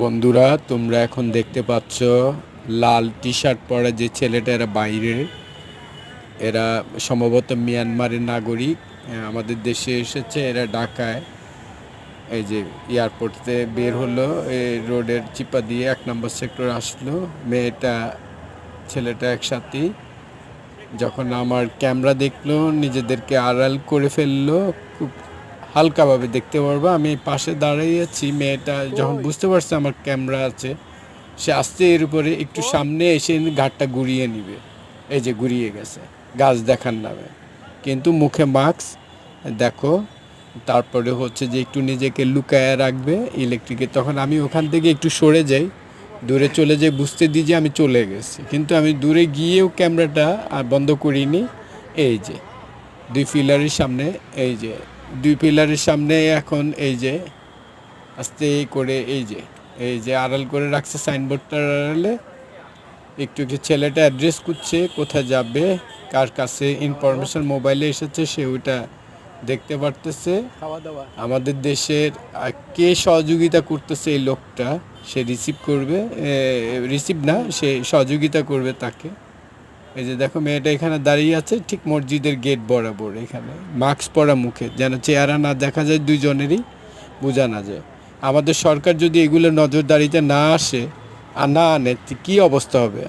বন্ধুরা তোমরা এখন দেখতে পাচ্ছ লাল টি শার্ট পরা যে ছেলেটা এরা বাইরে এরা সম্ভবত মিয়ানমারের নাগরিক। আহ, আমাদের দেশে এসেছে এরা ঢাকায়। এই যে এয়ারপোর্টতে বের হলো এই রোডের চিপা দিয়ে এক নম্বর সেক্টর আসলো। মেয়েটা ছেলেটা একসাথেই যখন আমার ক্যামেরা দেখল নিজেদেরকে আড়াল করে ফেলল খুব হালকাভাবে দেখতে পারব। আমি পাশে দাঁড়িয়ে আছি মেয়েটা যখন বুঝতে পারছে আমার ক্যামেরা আছে সে আস্তে এর উপরে একটু সামনে এসে ঘাটটা ঘুরিয়ে নিবে। এই যে ঘুরিয়ে গেছে গাছ দেখার নামে। কিন্তু মুখে মাস্ক দেখো তারপরে হচ্ছে যে একটু নিজেকে লুকায় রাখবে ইলেকট্রিকে তখন আমি ওখান থেকে একটু সরে যাই দূরে চলে যাই বুঝতে দিই যে আমি চলে গেছি। কিন্তু আমি দূরে গিয়েও ক্যামেরাটা আর বন্ধ করিনি। এই যে দুই পিলারের সামনে এই যে দুই পিলারের সামনে এখন এই যে আস্তে করে এই যে এই যে আড়াল করে রাখছে সাইনবোর্ডটার আড়ালে। একটু একটু ছেলেটা অ্যাড্রেস করছে কোথায় যাবে কার কাছে ইনফরমেশন মোবাইলে এসেছে সে ওইটা দেখতে পারতেছে। আমাদের দেশের কে সহযোগিতা করতেছে এই লোকটা সে রিসিভ করবে রিসিভ না সে সহযোগিতা করবে তাকে। এই যে দেখো, মেয়েটা এখানে দাঁড়িয়ে আছে, ঠিক মসজিদের গেট বরাবর এখানে। মাস্ক পরা মুখে, যেন চেহারা না দেখা যায় দুজনেরই, বোঝা না যায়। আমাদের সরকার যদি এগুলো নজরদারিতে না আসে আর না আনে কী অবস্থা হবে?